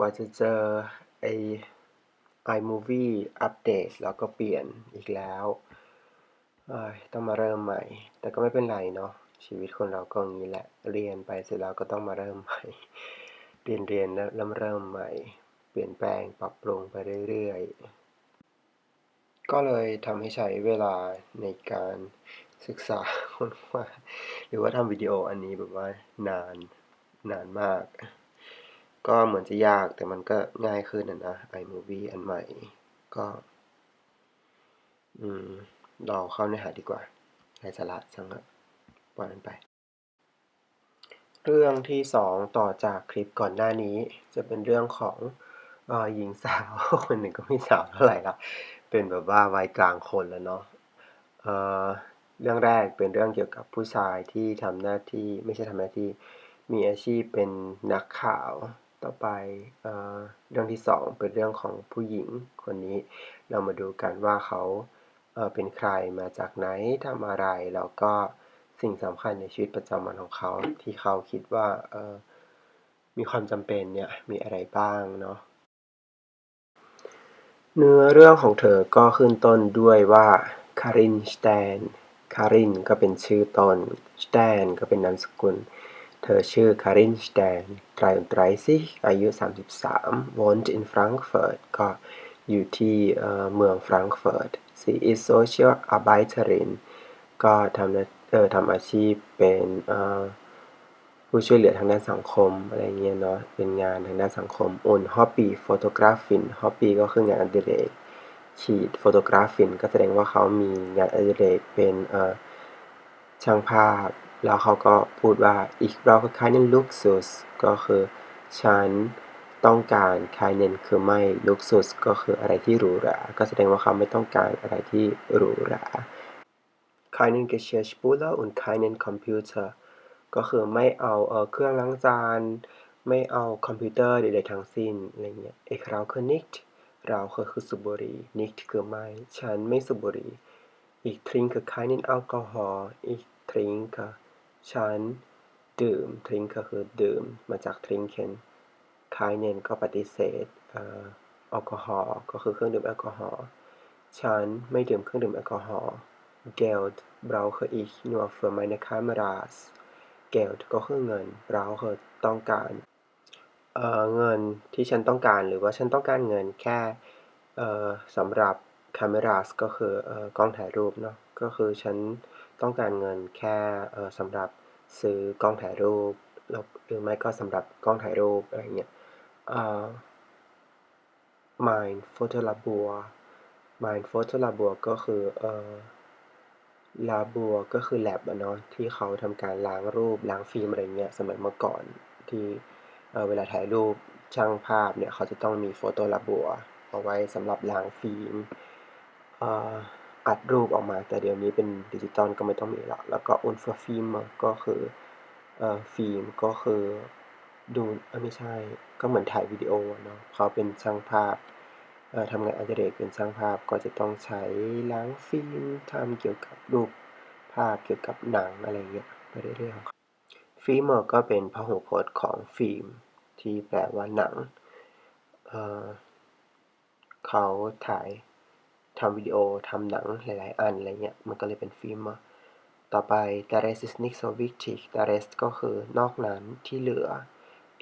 ว่าจะเจอไอ iMovie อัปเดตแล้วก็เปลี่ยนอีกแล้วเอ้ยต้องมาเริ่มใหม่ แต่ก็ไม่เป็นไรเนาะชีวิตคนเราก็อย่างนี้แหละเรียนไปเสร็จแล้วก็ต้องมาเริ่มใหม่ เรียนเรียนแล้วเริ่มเริ่มใหม่ เปลี่ยนแปลงปรับปรุงไปเรื่อยๆ ก็เลยทำให้ใช้เวลาในการศึกษาคนว้าหรือว่าทำวิดีโออันนี้แบบว่านานนานมาก ก็เหมือนจะยากแต่มันก็ง่ายขึ้นนะนะ iMovie อันใหม่ก็ อืมเราเข้าเนื้อหาดีกว่าไร้สาระจังอะปล่อยมันไป เรื่องที่สองต่อจากคลิปก่อนหน้านี้ จะเป็นเรื่องของเออหญิงสาวคนหนึ่งก็ไม่สาวเท่าไหร่ละเป็นแบบว่าวัยกลางคนแล้วเนาะเออเรื่องแรกเป็นเรื่องเกี่ยวกับผู้ชายที่ทำหน้าที่ไม่ใช่ทำหน้าที่มีอาชีพเป็นนักข่าว ต่อไปเอเรื่องที่สองเป็นเรื่องของผู้หญิงคนนี้ เรามาดูกันว่าเขาเเป็นใครมาจากไหนทำอะไร แล้วก็สิ่งสำคัญในชีวิตประจำวันของเขา ที่เขาคิดว่ามีความจำเป็นเนี่ยมีอะไรบ้างเนาะเนื้อเรื่องของเธอก็ขึ้นต้นด้วยว่าคารินสแตนคารินก็เป็นชื่อตนสแตนก็เป็นนามสกุล เธอชื่อคารินสแตน33อายุ 33 wohnt in Frankfurt ก็อยู่ที่เมืองฟรังก์เฟิร์ต she is social arbeiterin ก็ทำเออทำอาชีพเป็นผู้ช่วยเหลือทางด้านสังคมอะไรเงี้ยเนาะ เป็นงานทางด้านสังคม und Hobby Fotografin Hobby ก็คืองานอดิเรกขีด Fotografin ก็แสดงว่าเขามีงานอดิเรกเป็นช่างภาพ แล้วเขาก็พูดว่า ich brauche keinen Luxus ก็คือฉันต้องการ keinen คือไม่ Luxus ก็คืออะไรที่หรูหรา ก็แสดงว่าเขาไม่ต้องการอะไรที่หรูหรา keinen Geschirrspüler und keinen Computer ก็คือไม่เอาเออเครื่องล้างจาน ไม่เอาคอมพิวเตอร์ใดๆทั้งสิ้นอะไรเงี้ย ich rauche nicht เราคือสูบบุหรี่ nicht คือไม่ ฉันไม่สูบบุหรี่ ich trinke keinen Alkohol ich trinke ฉันดื่ม drink ก็คือดื่มมาจาก trinken keinen ก็ปฏิเสธแอลกอฮอล์ก็คือเครื่องดื่มแอลกอฮอล์ฉันไม่ดื่มเครื่องดื่มแอลกอฮอล์ Geld brauche ich nur für meine Kameras Geld ก็คือเงินเราคือต้องการเเงินที่ฉันต้องการหรือว่าฉันต้องการเงินแค่สำหรับ cameras ก็คืออกล้องถ่ายรูปเนาะก็คือฉัน ต้องการเงินแค่เออสำหรับซื้อกล้องถ่ายรูปหรือไม่ก็สำหรับกล้องถ่ายรูปอะไรเงี้ยเออ Mein Fotolabor Mein Fotolabor ก็คือเอ่อ labo ก็คือ lab อะเนาะที่เขาทำการล้างรูปล้างฟิล์มอะไรเงี้ยสมัยเมื่อก่อนที่เเวลาถ่ายรูปช่างภาพเนี่ยเขาจะต้องมีโฟโต้ลาบัวเอาไว้สำหรับล้างฟิล์มอั อัดรูปออกมา แต่เดี๋ยวนี้เป็นดิจิตอลก็ไม่ต้องมีละแล้วก็อุลฟาฟิล์มก็คือฟิล์มก็คือดูไม่ใช่ก็เหมือนถ่ายวิดีโอเนาะเขาเป็นช่างภาพทำงานอดิเรกเป็นช่างภาพก็จะต้องใช้ล้างฟิล์มทำเกี่ยวกับรูปภาพเกี่ยวกับหนังอะไรเงี้ยไปเรื่อยๆของเขาฟิล์มก็เป็นพหูพจน์ของฟิล์ม ที่แปลว่าหนังเเขาถ่าย ทำวิดีโอทำหนังหลายๆ อันอะไรเงี้ย มันก็เลยเป็นฟิล์มต่อไป the rest is nicht so wichtig the rest ก็คือนอกนั้นที่เหลือ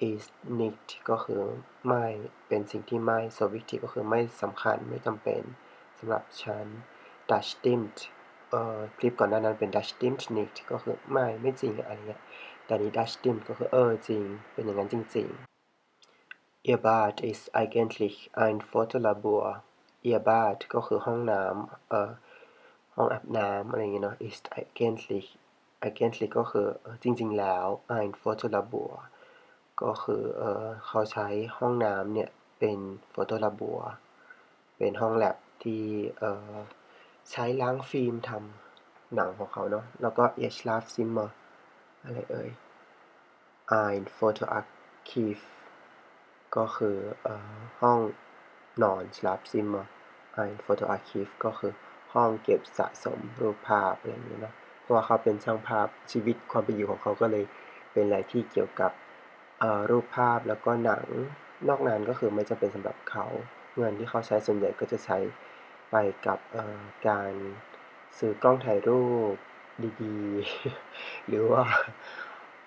is nicht ก็คือไม่เป็นสิ่งที่ไม่ so wichtig ก็คือไม่สำคัญไม่จำเป็นสำหรับฉัน das stimmt เอ่อคลิปก่อนหน้านั้นเป็น das stimmt nicht ก็คือไม่ไม่จริงอะไรเงี้ย แต่นี้ das stimmt ก็คือเออจริง เป็นอย่างนั้นจริงๆ ihr Bad ist eigentlich ein Fotolabor ihr Bad ก็คือห้องน้ำเอ่อห้องอาบน้ำอะไรเงี้ยเนาะ ist eigentlich eigentlich ก็คือจริง ๆ แล้ว ein Fotolabor ก็คือเออเขาใช้ห้องน้ำเนี่ย เป็นโฟโตลาบัวเป็นห้องแลบที่เออใช้ล้างฟิล์มทำหนังของเขาเนาะ แล้วก็ e c h l a f Zimmer อะไรเอ่ย ein Fotoarchiv ก็คือเอ่อห้อง นอน Schlaf Zimmer ein Fotoarchiv ก็คือห้องเก็บสะสมรูปภาพอะไรอย่างเงี้ยเนาะเพราะว่าเขาเป็นช่างภาพชีวิตความเป็นอยู่ของเขาก็เลยเป็นอะไรที่เกี่ยวกับรูปภาพแล้วก็หนังนอกนั้นก็คือไม่จำเป็นสำหรับเขาเงินที่เขาใช้ส่วนใหญ่ก็จะใช้ไปกับการซื้อกล้องถ่ายรูปดีๆ หรือว่า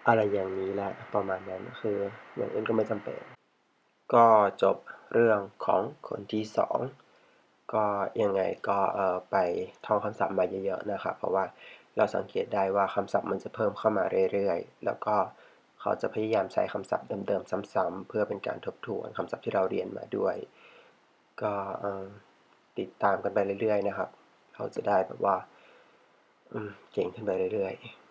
อะไรอย่างนี้แหละประมาณนั้นคืออย่างอื่นก็ไม่จำเป็น ก็จบเรื่องของคนที่สองก็ยังไงก็เอ่อไปท่องคำศัพท์มาเยอะๆนะครับเพราะว่าเราสังเกตได้ว่าคำศัพท์มันจะเพิ่มเข้ามาเรื่อยๆ แล้วก็เขาจะพยายามใช้คำศัพท์เดิมๆซ้ำๆเพื่อเป็นการทบทวนคำศัพท์ที่เราเรียนมาด้วย ก็ติดตามกันไปเรื่อยๆนะครับ เราจะได้แบบว่าเก่งขึ้นไปเรื่อยๆ